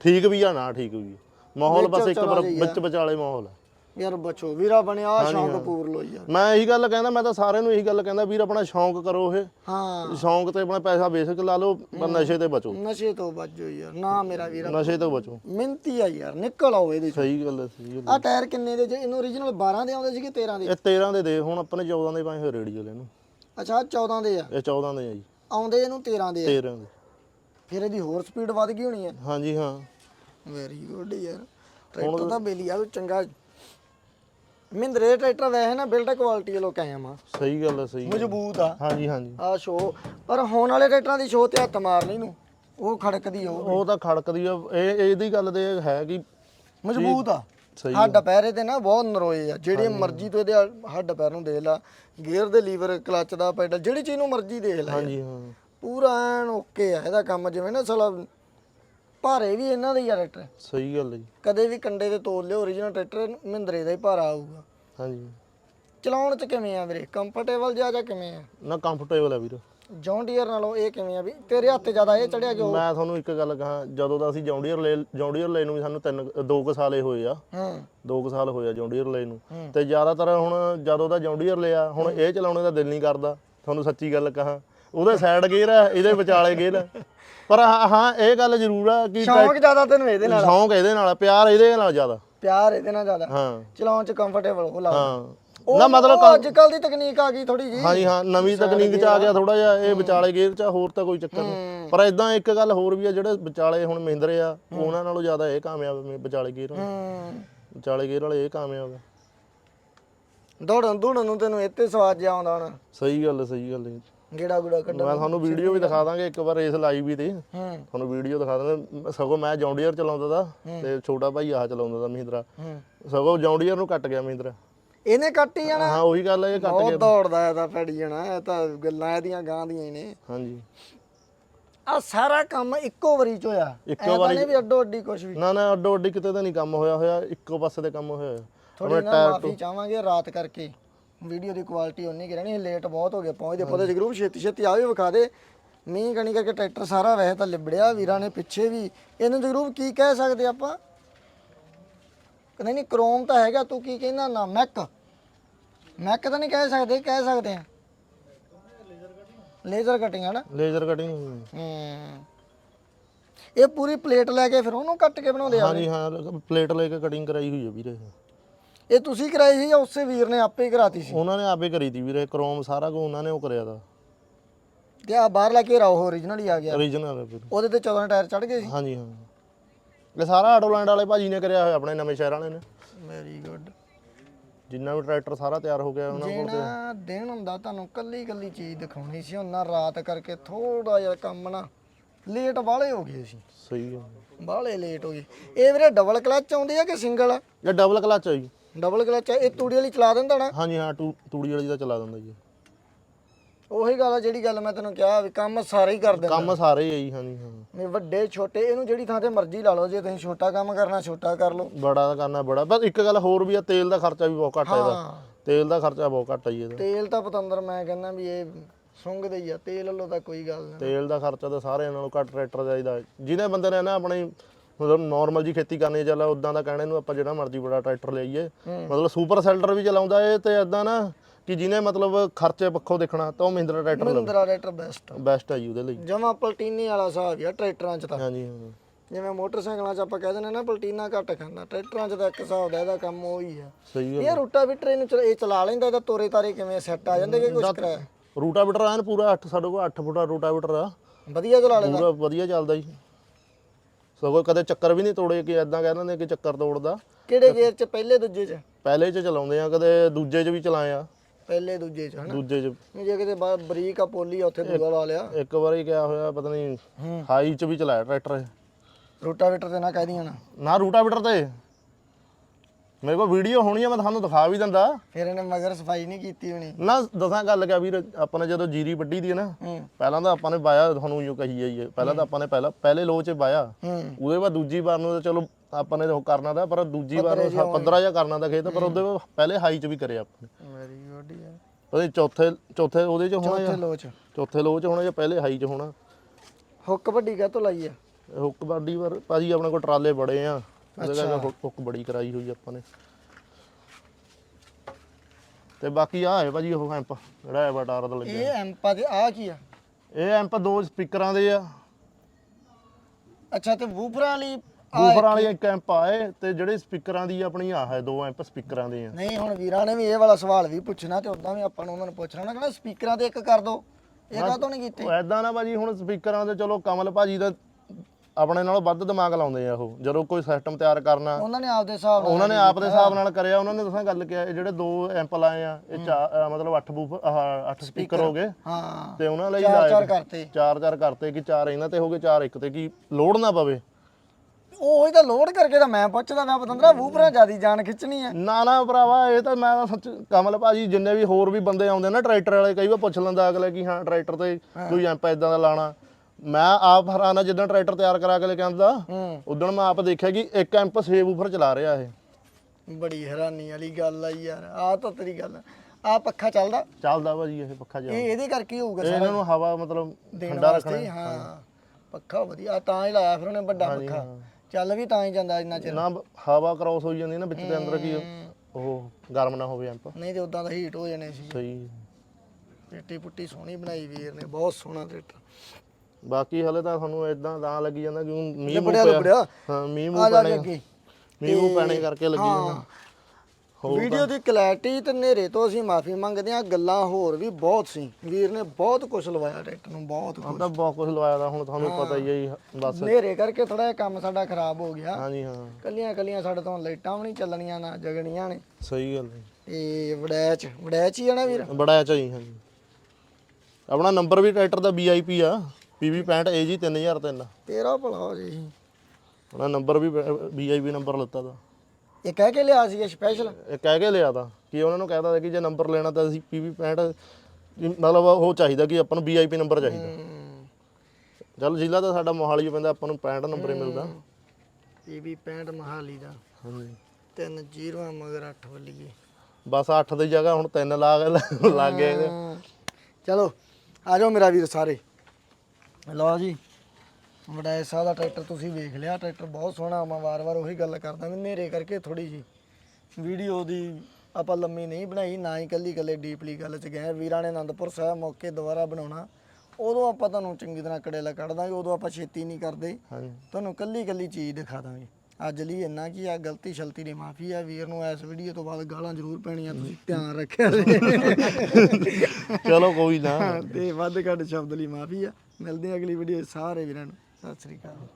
ਠੀਕ ਵੀ ਆ ਨਾ ਠੀਕ ਵੀ। ਮਾਹੌਲ ਬਸ ਇੱਕ ਵਿੱਚ ਵਿਚਾਲੇ ਮਾਹੌਲ ਹੈ ਯਾਰ ਬਚੋ ਵੀਰਾ ਬਣਿਆ ਸ਼ੌਂਕ ਪੂਰ ਲੋ ਯਾਰ। ਮੈਂ ਇਹੀ ਗੱਲ ਕਹਿੰਦਾ ਮੈਂ ਤਾਂ ਸਾਰਿਆਂ ਨੂੰ ਇਹੀ ਗੱਲ ਕਹਿੰਦਾ ਵੀਰ ਆਪਣਾ ਸ਼ੌਂਕ ਕਰੋ ਇਹ। ਹਾਂ। ਸ਼ੌਂਕ ਤੇ ਆਪਣਾ ਪੈਸਾ ਬੇਸ਼ੱਕ ਲਾ ਲਓ ਪਰ ਨਸ਼ੇ ਤੇ ਬਚੋ। ਨਸ਼ੇ ਤੋਂ ਬਚੋ ਯਾਰ ਨਾ ਮੇਰਾ ਵੀਰਾ ਨਸ਼ੇ ਤੋਂ ਬਚੋ। ਮਿਹਨਤੀ ਆ ਯਾਰ ਨਿਕਲ ਆਓ ਇਹਦੇ ਚੋਂ। ਸਹੀ ਗੱਲ ਹੈ ਸਹੀ ਗੱਲ ਆ ਟਾਇਰ ਕਿੰਨੇ ਦੇ ਜੇ? ਇਹਨੂੰ origignal 12 ਦੇ ਆਉਂਦੇ ਸੀਗੇ 13 ਦੇ? ਇਹ 13 ਦੇ ਦੇ ਹੁਣ ਆਪਾਂ ਨੇ 14 ਦੇ ਪਾਏ ਹੋਏ ਰੇਡੀਓ ਇਹਨੂੰ ਅੱਛਾ ਆਹ 14 ਦੇ ਆ? ਇਹ 14 ਦੇ ਆ ਜੀ। ਆਉਂਦੇ ਇਹਨੂੰ 13 ਦੇ ਆ? 13 ਦੇ। ਫਿਰ ਇਹਦੀ ਹੋਰ ਸਪੀਡ ਵੱਧ ਗਈ ਹੋਣੀ ਆ ਹਾਂਜੀ ਹਾਂ। ਵੈਰੀ ਗੁੱਡ ਯਾਰ। ਟਰੈਕਟਰ ਤਾਂ ਬੇਲੀ ਆ ਚੰਗਾ ਮਹਿੰਦਰੇ ਦੇ ਟਰੈਕਟਰ ਵੈਸੇ ਨਾ ਬਿਲਡ ਕੁਆਲਿਟੀ ਵੱਲੋਂ ਕਾਇਮ ਆ ਸਹੀ ਗੱਲ ਹੈ ਸਹੀ ਗੱਲ। ਮਜ਼ਬੂਤ ਆ। ਹਾਂਜੀ ਹਾਂਜੀ। ਆ ਸ਼ੋ ਪਰ ਹੁਣ ਵਾਲੇ ਟਰੈਕਟਰਾਂ ਦੀ ਸ਼ੋ ਤੇ ਹੱਥ ਮਾਰ ਲਈ ਨੂੰ ਉਹ ਖੜਕਦੀ ਉਹ ਉਹ ਤਾਂ ਖੜਕਦੀ ਆ। ਇਹ ਇਹਦੀ ਗੱਲ ਇਹ ਹੈ ਕਿ ਮਜ਼ਬੂਤ ਆ। ਸਹੀ ਹੱਡ ਪੈਰੇ ਤੇ ਨਾ ਬਹੁਤ ਨਰੋਏ ਆ। ਜਿਹੜੇ ਮਰਜ਼ੀ ਤੋਂ ਇਹਦੇ ਹੱਡ ਪੈਰ ਨੂੰ ਦੇਖ ਲਾ। ਗੇਅਰ ਦੇ ਲੀਵਰ ਕਲੱਚ ਦਾ ਪੈਡਲ ਜਿਹੜੀ ਚੀਜ਼ ਨੂੰ ਮਰਜ਼ੀ ਦੇਖ ਲੈ। ਹਾਂਜੀ ਹਾਂ। ਪੂਰਾ ਐਨ ਓਕੇ ਆ। ਇਹਦਾ ਕੰਮ ਜਿਵੇਂ ਨਾ ਸਾਲਾ ਭਾਰੇ ਵੀ ਇਹਨਾਂ ਦਾ ਹੀ ਆ ਟਰੈਕਟਰ। ਸਹੀ ਗੱਲ ਹੈ ਜੀ। ਕਦੇ ਵੀ ਕੰਡੇ ਤੇ ਤੋਲ ਲਿਓ origignal ਟਰੈਕਟਰ ਮਹਿੰਦਰੇ ਦਾ ਹੀ ਭਾਰਾ ਆਊਗਾ। ਹਾਂਜੀ। ਚਲਾਉਣ ਚ ਕਿਵੇਂ ਆ ਵੀਰੇ? ਕੰਫਰਟੇਬਲ ਜਿਹਾ ਜਾਂ ਕਿਵੇਂ ਆ? ਨਾ ਕੰਫਰਟੇਬਲ ਹੈ ਵੀਰ। ਜੌਨ ਡੀਅਰ ਨਾਲੋਂ ਇਹ ਕਿਵੇਂ ਆ ਵੀ ਤੇਰੇ ਹੱਥ ਜ਼ਿਆਦਾ ਇਹ ਚੜਿਆ ਜੋ ਮੈਂ ਤੁਹਾਨੂੰ ਇੱਕ ਗੱਲ ਕਹਾਂ ਜਦੋਂ ਦਾ ਅਸੀਂ ਜੌਂਡੀਅਰ ਲੈ ਜੌਂਡੀਅਰ ਲੈ ਨੂੰ ਵੀ ਸਾਨੂੰ ਤਿੰਨ ਦੋ ਕੁ ਸਾਲੇ ਹੋਏ ਆ। ਹੂੰ। ਦੋ ਕੁ ਸਾਲ ਹੋਇਆ ਜੌਂਡੀਅਰ ਲੈ ਨੂੰ। ਤੇ ਜ਼ਿਆਦਾਤਰ ਹੁਣ ਜਦੋਂ ਦਾ ਜੌਂਡੀਅਰ ਲਿਆ ਹੁਣ ਇਹ ਚਲਾਉਣੇ ਦਾ ਦਿਲ ਨਹੀਂ ਕਰਦਾ। ਤੁਹਾਨੂੰ ਸੱਚੀ ਗੱਲ ਕਹਾਂ ਉਹਦੇ ਸਾਈਡ ਗੇਅਰ ਆ ਇਹਦੇ ਵਿਚਾਲੇ ਗੇਅਰ ਆ। ਪਰ ਹਾਂ ਹਾਂ ਇਹ ਗੱਲ ਜ਼ਰੂਰ ਆ ਕਿ ਸ਼ੌਂਕ ਜ਼ਿਆਦਾ ਤੈਨੂੰ ਇਹਦੇ ਨਾਲ ਸ਼ੌਂਕ ਇਹਦੇ ਨਾਲ ਆ, ਪਿਆਰ ਇਹਦੇ ਨਾਲ ਜ਼ਿਆਦਾ। ਪਿਆਰ ਇਹਦੇ ਨਾਲ ਜ਼ਿਆਦਾ। ਹਾਂ। ਚਲਾਉਣ ਚ ਕੰਫਰਟੇਬਲ ਉਹ ਲੱਗਦਾ ਹਾਂ। ਨਾ ਮਤਲਬ ਅੱਜ ਕੱਲ ਦੀ ਤਕਨੀਕ ਆ ਗਈ ਥੋੜੀ ਜੀ ਹਾਂਜੀ ਹਾਂ ਨਵੀਂ ਤਕਨੀਕ ਚ ਆ ਗਿਆ ਥੋੜਾ ਜਿਹਾ ਇਹ ਵਿਚਾਲੇ ਗੇਅਰ ਚ ਆ, ਹੋਰ ਤਾਂ ਕੋਈ ਚੱਕਰ ਨਹੀਂ। ਪਰ ਇਦਾਂ ਇੱਕ ਗੱਲ ਹੋਰ ਵੀ ਆ ਜਿਹੜੇ ਵਿਚਾਲੇ ਹੁਣ ਮਹਿੰਦਰੇ ਆ ਉਹਨਾਂ ਨਾਲੋਂ ਜ਼ਿਆਦਾ ਇਹ ਕਾਮਯਾਬ ਵਿਚਾਲੇ ਗੇਅਰ ਵਾਲੇ। ਹੂੰ। ਵਿਚਾਲੇ ਗੇਅਰ ਵਾਲੇ ਇਹ ਕਾਮਯਾਬ ਆ। ਦੌੜਨ ਦੌੜਨ ਨੂੰ ਤੈਨੂੰ ਇੱਥੇ ਸਵਾਦ ਜਿਹਾ ਆਉਂਦਾ ਹੋਣਾ। ਸਹੀ ਗੱਲ ਹੈ, ਸਹੀ ਗੱਲ ਹੈ ਗੇੜਾ ਗੁੜਾ ਕੱਢ ਮੈਂ ਤੁਹਾਨੂੰ ਵੀਡੀਓ ਵੀ ਦਿਖਾ ਦਾਂਗੇ ਇੱਕ ਵਾਰ ਰੇਸ ਲਾਈ ਵੀ ਤੇ। ਹੂੰ। ਤੁਹਾਨੂੰ ਵੀਡੀਓ ਦਿਖਾ ਦਾਂਗੇ। ਸਗੋਂ ਮੈਂ ਜੌਂਡੀਅਰ ਚਲਾਉਂਦਾ ਦਾ ਤੇ ਛੋਟਾ ਭਾਈ ਆਹ ਚਲਾਉਂਦਾ ਦਾ ਮਹਿੰਦਰਾ। ਸਗੋਂ ਜੌਂਡੀਅਰ ਨੂੰ ਕੱਟ ਗਿਆ ਮਹਿੰਦਰਾ। ਇਹਨੇ ਕੱਟ ਹੀ ਜਾਣਾ। ਹਾਂ ਉਹੀ ਗੱਲ ਹੈ ਇਹ ਕੱਟ ਬਹੁਤ ਗਿਆ। ਦੌੜਦਾ ਇਹ ਤਾਂ ਫੜੀ ਜਾਣਾ ਇਹ ਤਾਂ ਗੱਲਾਂ ਇਹਦੀਆਂ ਗਾਂ ਦੀਆਂ ਹੀ ਨੇ। ਹਾਂਜੀ। ਆ ਸਾਰਾ ਕੰਮ ਇੱਕੋ ਵਾਰੀ ਚ ਹੋਇਆ। ਇੱਕੋ ਵਾਰੀ ਨੇ ਵੀ ਅੱਡੋ ਅੱਡੀ ਕੁਝ ਵੀ। ਨਾ ਨਾ ਅੱਡੋ ਅੱਡੀ ਕਿਤੇ ਤਾਂ ਨਹੀਂ ਕੰਮ ਹੋਇਆ ਹੋਇਆ ਇੱਕੋ ਪਾਸੇ ਤੇ ਕੰਮ ਹੋਇਆ ਹੋਇਆ। ਥੋੜੀ ਨਾ ਮਾਫੀ ਚਾਹਾਂਗੇ ਰਾਤ ਕਰਕੇ। ਵੀਡੀਓ ਦੀ ਕੁਆਲਿਟੀ ਉਨੀ ਕਿ ਰਹਿਣੀ ਲੇਟ ਬਹੁਤ ਹੋ ਗਿਆ ਪਹੁੰਚਦੇ ਪਹੁੰਚਦੇ ਜਗਰੂਪ ਛੇਤੀ ਛੇਤੀ ਆਵੇ ਵਿਖਾ ਦੇ। ਮੀਂਹ ਕਣੀ ਕਰਕੇ ਟਰੈਕਟਰ ਸਾਰਾ ਵੈਸੇ ਤਾਂ ਲਿਬੜਿਆ ਵੀਰਾਂ ਨੇ ਪਿੱਛੇ ਵੀ। ਇਹਨੂੰ ਜਗਰੂਪ ਕੀ ਕਹਿ ਸਕਦੇ ਆਪਾਂ? ਕਹਿੰਦੇ ਨਹੀਂ ਕ੍ਰੋਮ ਤਾਂ ਹੈਗਾ ਤੂੰ ਕੀ ਕਹਿੰਦਾ ਨਾ ਮੈਕ ਮੈਕ ਤਾਂ ਨਹੀਂ ਕਹਿ ਸਕਦੇ ਕਹਿ ਸਕਦੇ ਆ। ਲੇਜ਼ਰ ਕਟਿੰਗ ਹੈ ਨਾ? ਲੇਜ਼ਰ ਕਟਿੰਗ ਹੂੰ। ਇਹ ਪੂਰੀ ਪਲੇਟ ਲੈ ਕੇ ਫਿਰ ਉਹਨੂੰ ਕੱਟ ਕੇ ਬਣਾਉਂਦੇ ਆ ਹਾਂਜੀ ਹਾਂ ਪਲੇਟ ਲੈ ਕੇ ਕਟਿੰਗ ਕਰਾਈ ਹੋਈ ਹੈ ਵੀਰੇ। ਇਹ ਤੁਸੀਂ ਕਰਾਈ ਸੀ ਜਾਂ ਉਸੇ ਵੀਰ ਨੇ ਆਪੇ ਹੀ ਕਰਾਤੀ ਸੀ? ਉਹਨਾਂ ਨੇ ਆਪੇ ਕਰੀ ਤੀ ਵੀਰੇ ਕ੍ਰੋਮ ਸਾਰਾ ਕੁਝ ਉਹਨਾਂ ਨੇ ਉਹ ਕਰਿਆ ਦਾ ਤੇ ਆ ਬਾਹਰ ਲੈ ਕੇ ਰਾਓ origignal ਹੀ ਆ ਗਿਆ। ਵੀਰੇ। ਉਹਦੇ ਤੇ 14 ਟਾਇਰ ਚੜ ਗਏ ਸੀ? ਹਾਂਜੀ ਹਾਂ ਇਹ ਸਾਰਾ ਆਟੋਲੈਂਡ ਵਾਲੇ ਭਾਜੀ ਨੇ ਕਰਿਆ ਹੋਇਆ ਆਪਣੇ ਨਵੇਂ ਸ਼ਹਿਰ ਵਾਲੇ ਨੇ। ਵੈਰੀ ਗੁੱਡ ਜਿੰਨਾ ਵੀ ਟਰੈਕਟਰ ਸਾਰਾ ਤਿਆਰ ਹੋ ਗਿਆ ਉਹਨਾਂ ਕੋਲ ਜਿਹੜਾ ਦਿਨ ਹੁੰਦਾ ਤੁਹਾਨੂੰ ਕੱਲੀ ਕੱਲੀ ਚੀਜ਼ ਦਿਖਾਉਣੀ ਸੀ ਉਹਨਾਂ ਰਾਤ ਕਰਕੇ ਥੋੜਾ ਜਿਹਾ ਕੰਮ ਨਾ ਲੇਟ ਵਾਲੇ ਹੋ ਗਏ ਸੀ। ਸਹੀ ਹੈ ਬਾਹਲੇ ਲੇਟ ਹੋ ਗਏ। ਇਹ ਵੀਰੇ ਡਬਲ ਕਲਚ ਆਉਂਦੇ ਆ ਕਿ ਸਿੰਗਲ ਆ? ਇਹ ਡਬਲ ਕਲਚ ਜੀ। ਡਬਲ ਕਲਚ ਇਹ ਤੂੜੀ ਵਾਲੀ ਚਲਾ ਦਿੰਦਾ ਨਾ? ਹਾਂਜੀ ਹਾਂ ਤੂੜੀ ਵਾਲੀ ਦਾ ਚਲਾ ਦਿੰਦਾ ਜੀ। ਉਹੀ ਗੱਲ ਆ ਜਿਹੜੀ ਗੱਲ ਮੈਂ ਤੈਨੂੰ ਕਿਹਾ ਵੀ ਕੰਮ ਸਾਰੇ ਹੀ ਕਰ ਦਿੰਦਾ। ਕੰਮ ਸਾਰੇ ਹੀ ਹੈ ਜੀ ਹਾਂਜੀ ਹਾਂ। ਵੀ ਵੱਡੇ ਛੋਟੇ ਇਹਨੂੰ ਜਿਹੜੀ ਥਾਂ ਤੇ ਮਰਜ਼ੀ ਲਾ ਲਓ ਜੇ ਤੁਸੀਂ ਛੋਟਾ ਕੰਮ ਕਰਨਾ ਛੋਟਾ ਕਰ ਲਓ। ਬੜਾ ਕਰਨਾ ਬੜਾ। ਬਸ ਇੱਕ ਗੱਲ ਹੋਰ ਵੀ ਆ ਤੇਲ ਦਾ ਖਰਚਾ ਵੀ ਬਹੁਤ ਘੱਟ ਹੈ ਇਹਦਾ। ਹਾਂ। ਤੇਲ ਦਾ ਖਰਚਾ ਬਹੁਤ ਘੱਟ ਜੀ ਇਹਦਾ। ਤੇਲ ਤਾਂ ਪਤੰਦਰ ਮੈਂ ਕਹਿੰਦਾ ਵੀ ਇਹ ਸੁੰਘਦੇ ਹੀ ਆ ਤੇਲ ਵੱਲੋਂ ਤਾਂ ਕੋਈ ਗੱਲ ਨਹੀਂ। ਤੇਲ ਦਾ ਖਰਚਾ ਤਾਂ ਸਾਰਿਆਂ ਨਾਲੋਂ ਘੱਟ ਟਰੈਕਟਰ ਚਾਹੀਦਾ। ਜਿਹਨੇ ਬੰਦੇ ਨੇ ਨਾ ਆਪਣੀ ਮਤਲਬ ਨਾਰਮਲ ਜੀ ਖੇਤੀ ਕਰਨੀ ਚੱਲ ਉਦਾਂ ਦਾ ਕਹਿਣੇ ਨੂੰ ਆਪਾਂ ਜਿਹੜਾ ਮਰਜ਼ੀ ਬੜਾ ਟਰੈਕਟਰ ਲਈਏ ਮਤਲਬ ਸੁਪਰ ਸੈਲਡਰ ਵੀ ਚਲਾਉਂਦਾ ਏ ਤੇ ਇਦਾਂ ਨਾ ਕਿ ਜਿਹਨੇ ਮਤਲਬ ਖਰਚੇ ਪੱਖੋਂ ਦੇਖਣਾ ਤਾਂ ਉਹ Mahindra tractor Mahindra tractor best best ਹੈ ਜੀ ਉਹਦੇ ਲਈ। ਜਮਾ ਪਲਟੀਨੇ ਵਾਲਾ ਹਿਸਾਬ ਆ ਟਰੈਕਟਰਾਂ 'ਚ ਤਾਂ। ਹਾਂਜੀ ਜਿਵੇਂ ਮੋਟਰਸਾਈਕਲਾਂ 'ਚ ਆਪਾਂ ਕਹਿ ਦਿੰਦੇ ਨਾ ਪਲਟੀਨਾ ਘੱਟ ਖਾਂਦਾ। ਟਰੈਕਟਰਾਂ 'ਚ ਤਾਂ ਇੱਕ ਹਿਸਾਬ ਦਾ ਇਹਦਾ ਕੰਮ ਉਹ ਆ। ਸਹੀ ਹੈ ਇਹ ਰੂਟਾ ਵੀਟਰ ਇਹਨੂੰ ਚਲ- ਇਹ ਚਲਾ ਲੈਂਦਾ ਇਹਦਾ ਤੋਰੇ ਤਾਰੇ ਕਿਵੇਂ ਸੈੱਟ ਆ ਜਾਂਦੇ ਕਿ ਕੁਝ ਕਰਾਇਆ? ਰੂਟਾਵੀਟਰ ਐਨ ਪੂਰਾ 8 ਸਾਡੇ ਕੋਲ 8 ਫੁੱਟ ਰੂਟਾਵੀਟਰ ਆ। ਵਧੀਆ ਚਲਾ ਲੈਂਦਾ। ਪੂਰਾ ਵਧੀਆ ਚੱਲਦਾ ਜੀ। ਸਗੋਂ ਕਦੇ ਚੱਕਰ ਵੀ ਨਹੀਂ ਤੋੜੇ ਕਿ ਐਦਾਂ ਕਹਿ ਦਿੰਦੇ ਕਿ ਚੱਕਰ ਤੋੜਦਾ। ਕਿਹੜੇ ਗੇਅਰ 'ਚ? ਪਹਿਲੇ ਦੂਜੇ 'ਚ? ਪਹਿਲੇ 'ਚ ਚਲਾਉਂਦੇ ਆ ਕਦੇ ਦੂਜੇ 'ਚ ਵੀ ਚਲਾਏ ਆ। ਪਹਿਲੇ ਦੂਜੇ 'ਚ ਹਨਾ? ਦੂਜੇ 'ਚ। ਜੇ ਕਿਤੇ ਬਾ- ਬਰੀਕ ਆ ਪੋਲੀ ਆ ਉੱਥੇ ਦੂਆ ਲਾ ਲਿਆ। ਇੱਕ ਵਾਰੀ ਕਿਆ ਹੋਇਆ ਪਤਾ ਨਹੀਂ ਹਾਈ 'ਚ ਵੀ ਚਲਾਇਆ ਟਰੈਕਟਰ। ਇਹ। ਰੂਟਾ ਵੀਟਰ ਤੇ ਨਾ ਕਹਿ ਦੀਆਂ ਨਾ। ਨਾ ਰੂਟਾਵੀਟਰ ਤੇ। ਮੇਰੇ ਕੋਲ ਵੀਡੀਓ ਹੋਣੀ ਆ ਮੈਂ ਤੁਹਾਨੂੰ ਦਿਖਾ ਵੀ ਦਿੰਦਾ। ਫਿਰ ਇਹਨੇ ਮਗਰ ਸਫ਼ਾਈ ਨਹੀਂ ਕੀਤੀ ਹੋਣੀ। ਨਾ ਦਸਾਂ ਗੱਲ ਕਿਆ ਵੀਰ ਆਪਾਂ ਨੇ ਜਦੋਂ ਜੀਰੀ ਵੱਢੀ ਦੀ ਹੈ ਨਾ ਹੂੰ। ਪਹਿਲਾਂ ਤਾਂ ਆਪਾਂ ਨੇ ਬਾਇਆ ਤੁਹਾਨੂੰ ਜੋ ਕਹੀ ਜਾਈਏ ਪਹਿਲਾਂ ਤਾਂ ਆਪਾਂ ਨੇ ਪਹਿਲਾਂ ਪਹਿਲੇ ਲੋ 'ਚ ਬਾਇਆ। ਹੂੰ। ਉਹਦੇ ਬਾਅਦ ਦੂਜੀ ਵਾਰ ਨੂੰ ਤਾਂ ਚਲੋ ਆਪਾਂ ਨੇ ਉਹ ਕਰਨਾ ਤਾਂ ਪਰ ਦੂਜੀ ਵਾਰ ਨੂੰ ਪੰਦਰਾ ਜਿਹਾ ਕਰਨਾ ਤਾਂ ਖੇਤ ਪਰ ਉਹਦੇ ਬਾਅਦ ਪਹਿਲੇ ਹਾਈ 'ਚ ਵੀ ਕਰਿਆ ਆਪਾਂ ਨੇ। ਵੈਰੀ ਗੁੱਡ ਯਾਰ। ਉਹਦੇ ਚੌਥੇ ਚੌਥੇ ਉਹਦੇ 'ਚ ਹੋਣਾ ਉੱਥੇ ਜਾਂ ਲੋਚ ਚੌਥੇ ਲੋ 'ਚ ਹੋਣਾ ਜਾਂ ਪਹਿਲੇ ਹਾਈ 'ਚ ਹੋਣਾ? ਹੁੱਕ ਵੱਡੀ ਕਾ ਤੋਂ ਲਾਈ ਆ? ਹੁੱਕ ਬਾਡੀ ਵਾਰ ਭਾਜੀ ਆਪਣੇ ਕੋਲ ਟਰਾਲੇ ਬੜੇ ਆ। ਕਰਕੇ ਹੁੱਕ- ਹੁੱਕ ਬੜੀ ਕਰਾਈ ਹੋਈ ਆਪਾਂ ਨੇ। ਤੇ ਬਾਕੀ ਆ ਹੈ ਭਾਜੀ ਉਹ ਐਂਪ ਜਿਹੜਾ ਹੈ ਬਟਾਰ ਦਾ ਲੱਗਿਆ। ਇਹ ਐਂਪਾ ਦੇ ਆ ਕੀ ਆ? ਇਹ ਐਂਪ ਦੋ ਸਪੀਕਰਾਂ ਦੇ ਆ। ਅੱਛਾ ਤੇ ਵੂਫਰਾਂ ਵਾਲੀ ਬੂਫਰ ਵਾਲੀ ਇੱਕ ਐਂਪ ਆਏ ਤੇ ਜਿਹੜੇ ਸਪੀਕਰਾਂ ਦੀ ਆਪਣੀ ਆ ਹੈ ਦੋ ਐਂਪ ਸਪੀਕਰਾਂ ਦੇ ਆ। ਨਹੀਂ ਹੁਣ ਵੀਰਾਂ ਨੇ ਵੀ ਇਹ ਵਾਲਾ ਸਵਾਲ ਵੀ ਪੁੱਛਣਾ ਤੇ ਉਦਾਂ ਵੀ ਆਪਾਂ ਨੂੰ ਉਹਨਾਂ ਨੂੰ ਪੁੱਛਣਾ ਨਾ ਕਹਿੰਦਾ ਸਪੀਕਰਾਂ ਤੇ ਇੱਕ ਕਰ ਦੋ। ਇਹ ਕਾਹਤੋਂ ਨਹੀਂ ਕੀਤੇ? ਉਹ ਐਦਾਂ ਨਾ ਭਾਜੀ ਹੁਣ ਸਪੀਕਰਾਂ ਦੇ ਚਲੋ ਕਮਲ ਭਾਜੀ ਦਾ ਆਪਣੇ ਨਾਲੋਂ ਵੱਧ ਦਿਮਾਗ ਲਾਉਂਦੇ ਆ ਉਹ ਜਦੋਂ ਕੋਈ ਸਿਸਟਮ ਤਿਆਰ ਕਰਨਾ। ਉਹਨਾਂ ਨੇ ਆਪਦੇ ਹਿਸਾਬ ਨਾਲ ਉਹਨਾਂ ਨੇ ਆਪ ਦੇ ਹਿਸਾਬ ਨਾਲ ਕਰਿਆ ਉਹਨਾਂ ਨੇ ਦੱਸਾਂ ਗੱਲ ਕਿਹਾ ਇਹ ਜਿਹੜੇ ਦੋ ਐਂਪ ਲਾਏ ਆ ਇਹ ਚਾਰ ਅਹ ਮਤਲਬ 8 ਬੂਫ ਆਹ 8 ਸਪੀਕਰ ਹੋ ਗਏ। ਹਾਂ। ਤੇ ਉਹਨਾਂ ਲਈ ਚਾਰ ਚਾਰ ਕਰਤੇ। ਚਾਰ ਚਾਰ ਕਰਤੇ ਕਿ ਚਾਰ ਇਹਨਾਂ ਤੇ ਹੋ ਗਏ ਚਾਰ ਇੱਕ ਤੇ ਕੀ ਲੋਡ ਨਾ ਪਵੇ। ਉਹੀ ਤਾਂ ਲੋਡ ਕਰਕੇ ਤਾਂ ਮੈਂ ਪੁੱਛਦਾ ਮੈਂ ਪਤੰਦਰਾ ਵੂਪਰਾਂ ਜਿਆਦੀ ਜਾਨ ਖਿੱਚਣੀ ਆ। ਨਾ ਨਾ ਭਰਾਵਾ ਇਹ ਤਾਂ ਮੈਂ ਤਾਂ ਸੱਚ ਕਮਲ ਭਾਜੀ ਜਿੰਨੇ ਵੀ ਹੋਰ ਵੀ ਬੰਦੇ ਆਉਂਦੇ ਨਾ ਟਰੈਕਟਰ ਵਾਲੇ ਕਈ ਵਾਰ ਪੁੱਛ ਲੈਂਦਾ ਅਗਲੇ ਕਿ ਹਾਂ ਟਰੈਕਟਰ ਤੇ ਕੋਈ ਐਂਪ ਇਦਾਂ ਦਾ ਲਾਣਾ ਮੈਂ ਆਪ ਹੈਰਾਨ ਜਿੱਦਾਂ ਟਰੈਕਟਰ ਤਿਆਰ ਕਰਾ ਕੇ ਲੈ ਕੇ ਆਂਦਾ ਹੂੰ। ਉਦੋਂ ਮੈਂ ਆਪ ਦੇਖਿਆ ਕਿ ਇੱਕ ਐਂਪ 6 ਬੂਫਰ ਚਲਾ ਰਿਹਾ ਇਹ। ਬੜੀ ਹੈਰਾਨੀ ਵਾਲੀ ਗੱਲ ਆ ਯਾਰ ਆ ਤਾਂ ਤੇਰੀ ਗੱਲ ਆ। ਪੱਖਾ ਚੱਲਦਾ? ਚੱਲਦਾ ਭਾਜੀ ਇਹ ਪੱਖਾ ਜਾ ਇਹ ਇਹਦੇ ਕਰਕੇ ਹੀ ਹੋਊਗਾ ਇਹ ਇਹਨਾਂ ਨੂੰ ਹਵਾ ਮਤਲਬ ਦੇਣ ਠੰਡਾ ਵਾਸਤੇ ਰੱਖਣਾ ਹਾਂ। ਪੱਖਾ ਵਧੀਆ ਤਾਂ ਹੀ ਲਾਇਆ ਫਿਰ ਉਹਨੇ ਵੱਡਾ ਪੱਖਾ। ਚੱਲ ਵੀ ਤਾਂ ਹੀ ਜਾਂਦਾ ਇੰਨਾ ਚਿਰ। ਨਾ ਬ- ਹਵਾ ਕ੍ਰਾਸ ਹੋਈ ਜਾਂਦੀ ਨਾ ਵਿੱਚ ਦੇ ਅੰਦਰ ਕੀ ਉਹ ਗਰਮ ਨਾ ਹੋਵੇ ਐਂਪ। ਨਹੀਂ ਤੇ ਉਦਾਂ ਤਾਂ ਹੀਟ ਹੋ ਜਾਣੇ ਸੀ। ਸਹੀ। ਪੇਟੀ ਪੁੱਟੀ ਸੋਹਣੀ ਬਣਾਈ ਵੀਰ ਨੇ ਬਹੁਤ ਸੋਹਣਾ ਟਰੈਕਟਰ ਬਾਕੀ ਹਲੇ ਤਾਂ ਤੁਹਾਨੂੰ ਇਦਾਂ ਤਾਂ ਲੱਗੀ ਜਾਂਦਾ ਕਿ ਮੀਂਹ ਮੂੰਹ ਲਿਬੜਿਆ ਲਿਬੜਿਆ ਹਾਂ ਮੀਂਹ ਆ ਮੂੰਹ ਜਾ ਪੈਣੇ ਅੱਗੇ। ਮੀਂਹ ਮੂੰਹ ਪੈਣੇ ਕਰਕੇ ਲੱਗੀ ਜਾਂਦਾ। ਵੀਡੀਓ ਦੀ ਕਲੈਰਿਟੀ ਤੇ ਨੇਰੇ ਤੋਂ ਅਸੀਂ ਮਾਫੀ ਮੰਗਦੇ ਹਾਂ। ਗੱਲਾਂ ਹੋਰ ਵੀ ਬਹੁਤ ਸੀ। ਵੀਰ ਨੇ ਬਹੁਤ ਕੁਝ ਲਵਾਇਆ ਟਰੈਕਟਰ ਨੂੰ ਬਹੁਤ ਕੁਝ ਹੁਣ ਤਾਂ ਬਹੁਤ ਕੁਝ ਲਵਾਇਆ ਦਾ ਹੁਣ ਤੁਹਾਨੂੰ ਪਤਾ ਹੀ ਹੈ ਜੀ ਬਸ। ਨੇਰੇ ਕਰਕੇ ਥੋੜਾ ਜਿਹਾ ਕੰਮ ਸਾਡਾ ਖਰਾਬ ਹੋ ਗਿਆ। ਹਾਂਜੀ ਹਾਂ। ਕੱਲੀਆਂ ਕੱਲੀਆਂ ਸਾਡੇ ਤੋਂ ਲਾਈਟਾਂ ਵੀ ਨਹੀਂ ਚੱਲਣੀਆਂ ਨਾ ਜਗਣੀਆਂ ਨੇ। ਸਹੀ ਗੱਲ ਹੈ। ਤੇ ਵੜੈਚ ਵੜੈਚ ਹੀ ਆ ਨਾ ਵੀਰ? ਬੜਾ ਚਾਹੀ ਹਾਂਜੀ। ਆਪਣਾ ਨੰਬਰ ਵੀ ਟਰੈਕਟਰ ਦਾ VIP ਆ। PV 65 AG 3003 ਤੇਰਾ ਭਲਾ ਹੋ ਜੀ। ਆਪਣਾ ਨੰਬਰ ਵੀ VIP ਨੰਬਰ ਲਿੱਤਾ ਦਾ ਇਹ ਕਹਿ ਕੇ ਲਿਆ ਸੀ ਸਪੈਸ਼ਲ ਇਹ ਕਹਿ ਕੇ ਲਿਆ ਤਾਂ ਕਿ ਉਹਨਾਂ ਨੂੰ ਕਹਿਤਾ ਸੀ ਕਿ ਜੇ ਨੰਬਰ ਲੈਣਾ ਤਾਂ ਅਸੀਂ PV 65 ਵੀ ਮਤਲਬ ਉਹ ਚਾਹੀਦਾ ਕਿ ਆਪਾਂ ਨੂੰ VIP ਨੰਬਰ ਚਾਹੀਦਾ। ਚੱਲ ਜ਼ਿਲ੍ਹਾ ਤਾਂ ਸਾਡਾ ਮੋਹਾਲੀ ਪੈਂਦਾ ਆਪਾਂ ਨੂੰ 65 ਨੰਬਰ ਹੀ ਮਿਲਦਾ। ਇਹ ਵੀ 65 ਮਹਾਲੀ ਦਾ। ਹਾਂਜੀ। ਤਿੰਨ ਜੀਰੋਆਂ ਮਗਰ 8 ਵੱਲੀਏ। ਬਸ 8 ਦੀ ਜਗ੍ਹਾ ਹੁਣ 3 ਲਾ ਲੱਗ ਗਏ। ਚਲੋ ਆ ਜਾਓ ਮੇਰਾ ਵੀਰ ਸਾਰੇ। ਲਓ ਜੀ ਵਡਾਏ ਸਾਹਿਬ ਦਾ ਟਰੈਕਟਰ ਤੁਸੀਂ ਵੇਖ ਲਿਆ ਟਰੈਕਟਰ ਬਹੁਤ ਸੋਹਣਾ ਮੈਂ ਵਾਰ-ਵਾਰ ਉਹੀ ਗੱਲ ਕਰਦਾ ਵੀ ਨੇਰੇ ਕਰਕੇ ਥੋੜੀ ਜੀ ਵੀਡੀਓ ਦੀ ਆਪਾਂ ਲੰਮੀ ਨਹੀਂ ਬਣਾਈ ਨਾ ਹੀ ਕੱਲੀ ਕੱਲੇ ਡੀਪਲੀ ਗੱਲ 'ਚ ਗਏ ਵੀਰਾਂ ਨੇ ਆਨੰਦਪੁਰ ਸਾਹਿਬ ਮੌਕੇ ਦੁਬਾਰਾ ਬਣਾਉਣਾ ਉਦੋਂ ਆਪਾਂ ਤੁਹਾਨੂੰ ਚੰਗੀ ਤਰ੍ਹਾਂ ਕੜੇਲਾ ਕੱਢ ਦਾਂਗੇ ਉਦੋਂ ਆਪਾਂ ਛੇਤੀ ਨਹੀਂ ਕਰਦੇ। ਹਾਂਜੀ। ਤੁਹਾਨੂੰ ਕੱਲੀ ਕੱਲੀ ਚੀਜ਼ ਦਿਖਾ ਦਾਂਗੇ। ਅੱਜ ਲਈ ਇੰਨਾ ਕੀ ਆ ਗਲਤੀ ਸ਼ਲਤੀ ਦੀ ਮਾਫੀ ਆ ਵੀਰ ਨੂੰ ਇਸ ਵੀਡੀਓ ਤੋਂ ਬਾਅਦ ਗਾਲਾਂ ਜ਼ਰੂਰ ਪੈਣੀਆਂ ਤੁਸੀਂ ਧਿਆਨ ਰੱਖਿਆ ਜੇ। ਚਲੋ ਕੋਈ ਨਾ। ਤੇ ਵੱਧ ਘੱਟ ਸ਼ਬਦ ਲਈ ਮਾਫੀ ਆ। ਮਿਲਦੇ ਆ ਅਗਲੀ ਵੀਡੀਓ ਸਾਰੇ ਵੀਰਾਂ ਨੂੰ। ਸਤਿ ਸ੍ਰੀ ਅਕਾਲ।